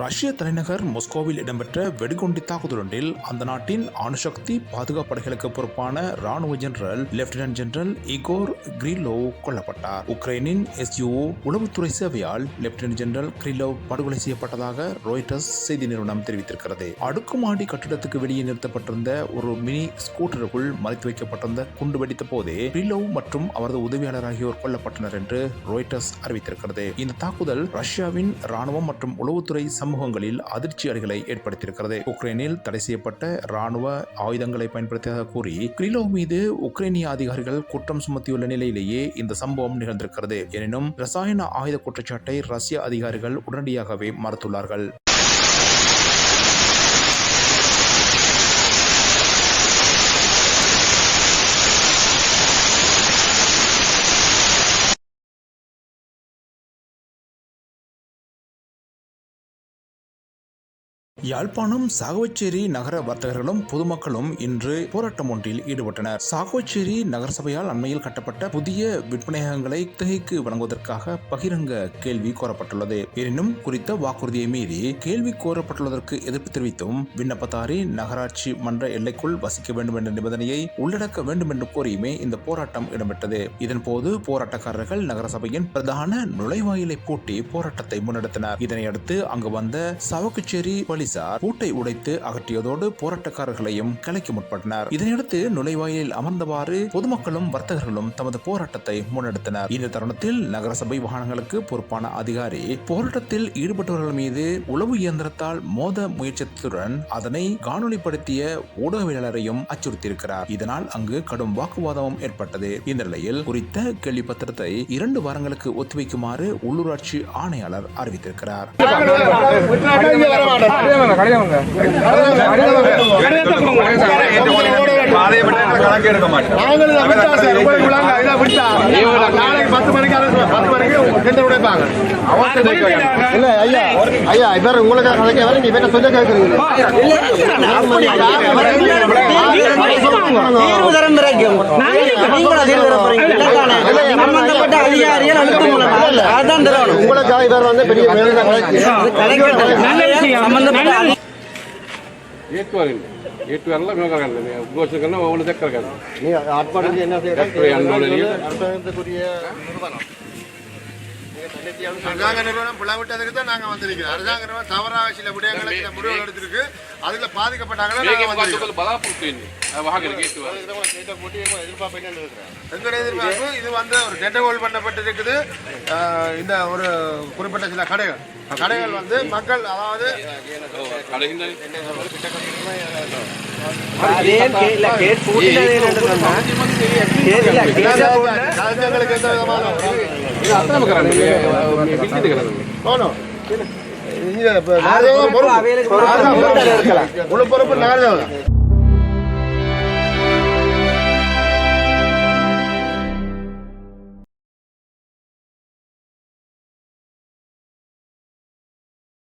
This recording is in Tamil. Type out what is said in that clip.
ரஷ்ய தலைநகர் மொஸ்கோவில் இடம்பெற்ற வெடிகுண்டு தாக்குதலொன்றில் அந்த நாட்டின் அணுசக்தி பாதுகாப்பு படைகளுக்கு பொறுப்பான ராணுவ general lieutenant general Igor Kirillov கொல்லப்பட்டார். உக்ரைனின் எஸ்யூஓ உளவுத்துறை சேவையால் லெப்டினன்ட் ஜெனரல் கிரிலோவ் படுகொலை செய்யப்பட்டதாக ரோய்டர்ஸ் செய்தி நிறுவனம் தெரிவித்திருக்கிறது. அடுக்குமாடி கட்டிடத்துக்கு வெளியே நிறுத்தப்பட்டிருந்த ஒரு மினி ஸ்கூட்டருக்குள் மறைத்து வைக்கப்பட்டிருந்த குண்டு வெடித்த போதே கிரிலோவ் மற்றும் அவரது உதவியாளர் ஆகியோர் கொல்லப்பட்டனர் என்று ரோய்டர்ஸ் அறிவித்திருக்கிறது. இந்த தாக்குதல் ரஷ்யாவின் ராணுவம் மற்றும் உளவுத்துறை சமூகங்களில் அதிர்ச்சி அலைகளை ஏற்படுத்தியிருக்கிறது. உக்ரைனில் தடை செய்யப்பட்ட ராணுவ ஆயுதங்களை பயன்படுத்தியதாக கூறி கிரிலோ மீது உக்ரைனிய அதிகாரிகள் குற்றம் சுமத்தியுள்ள நிலையிலேயே இந்த சம்பவம் நிகழ்ந்திருக்கிறது. எனினும் ரசாயன ஆயுத குற்றச்சாட்டை ரஷ்ய அதிகாரிகள் உடனடியாகவே மறுத்துள்ளார்கள். யாழ்ப்பாணம் சாகவச்சேரி நகர வர்த்தகர்களும் பொதுமக்களும் இன்று போராட்டம் ஒன்றில் ஈடுபட்டனர். சாகவச்சேரி நகரசபையால் அண்மையில் கட்டப்பட்ட புதிய விற்பனையகங்களை குத்தகைக்கு வழங்குவதற்காக பகிரங்க கேள்வி கோரப்பட்டுள்ளது. எனினும் குறித்த வாக்குறுதியை மீறி கேள்வி கோரப்பட்டுள்ளதற்கு எதிர்ப்பு தெரிவித்தும் விண்ணப்பதாரி நகராட்சி மன்ற எல்லைக்குள் வசிக்க வேண்டும் என்ற நிபந்தனையை உள்ளடக்க வேண்டும் என்று கோரியுமே இந்த போராட்டம் இடம்பெற்றது. இதன்போது போராட்டக்காரர்கள் நகரசபையின் பிரதான நுழைவாயிலை பூட்டி போராட்டத்தை முன்னெடுத்தனர். இதனையடுத்து அங்கு வந்த சாவக்குச்சேரி போலீசார் பூட்டை உடைத்து அகற்றியதோடு போராட்டக்காரர்களையும் கலைக்க முற்பட்டனர். இதனையடுத்து நுழைவாயிலில் அமர்ந்தவாறு பொதுமக்களும் வர்த்தகர்களும் தமது போராட்டத்தை முன்னெடுத்தனர். இந்த தருணத்தில் நகரசபை வாகனங்களுக்கு பொறுப்பான அதிகாரி போராட்டத்தில் ஈடுபட்டவர்கள் மீது உளவு இயந்திரத்தால் மோத முயற்சித்ததுடன் அதனை காணொளிப்படுத்திய ஊடகவியலாளரையும் அச்சுறுத்தியிருக்கிறார். இதனால் அங்கு கடும் வாக்குவாதமும் ஏற்பட்டது. இந்த நிலையில் குறித்த கேள்வி பத்திரத்தை இரண்டு வாரங்களுக்கு ஒத்திவைக்குமாறு உள்ளூராட்சி ஆணையாளர் அறிவித்திருக்கிறார். விட்டா. நாளைக்கு பத்து மணிக்கு பத்து மணிக்கு டெண்டர் உடைப்பாங்க. இல்ல, ஐயா, ஐயா, இவர் வர, நீ வேற சொல்ல கேட்கறீங்க. உங்களுக்காக இவர் வந்து பெரிய సంబంధం ಏಟ್ ವಾರ ಏಟ್ ವಾರ ಎಲ್ಲ ಮೇಲ್ಕರಗಲ್ಲ ಉದ್ಘೋಷಕರನ್ನ ಒಳ್ಳೆ ತೆಕ್ಕರಗಲ್ಲ ನೀ ಆರ್ಪಾಡು ಏನಾದ್ರು அரசாங்க நிறுவனம் புலவிட்டதுக்கு தான் நாங்கள் வந்திருக்கிறோம். அரசாங்க நிறுவனம் தவறாக சில விடயங்களை இந்த முடிவுகள் எடுத்திருக்கு. அதில் பாதிக்கப்பட்டாங்கன்னா நாங்கள் எங்களுடைய எதிர்பார்ப்பு இது வந்து ஒரு டெண்டகோல் பண்ணப்பட்டிருக்குது. இந்த ஒரு குறிப்பிட்ட சில கடைகள். கடைகள் வந்து மக்கள் அதாவது രാജ്യങ്ങൾക്ക് എന്താ ശതമാനം உழுப்புறப்பு நாலு தான்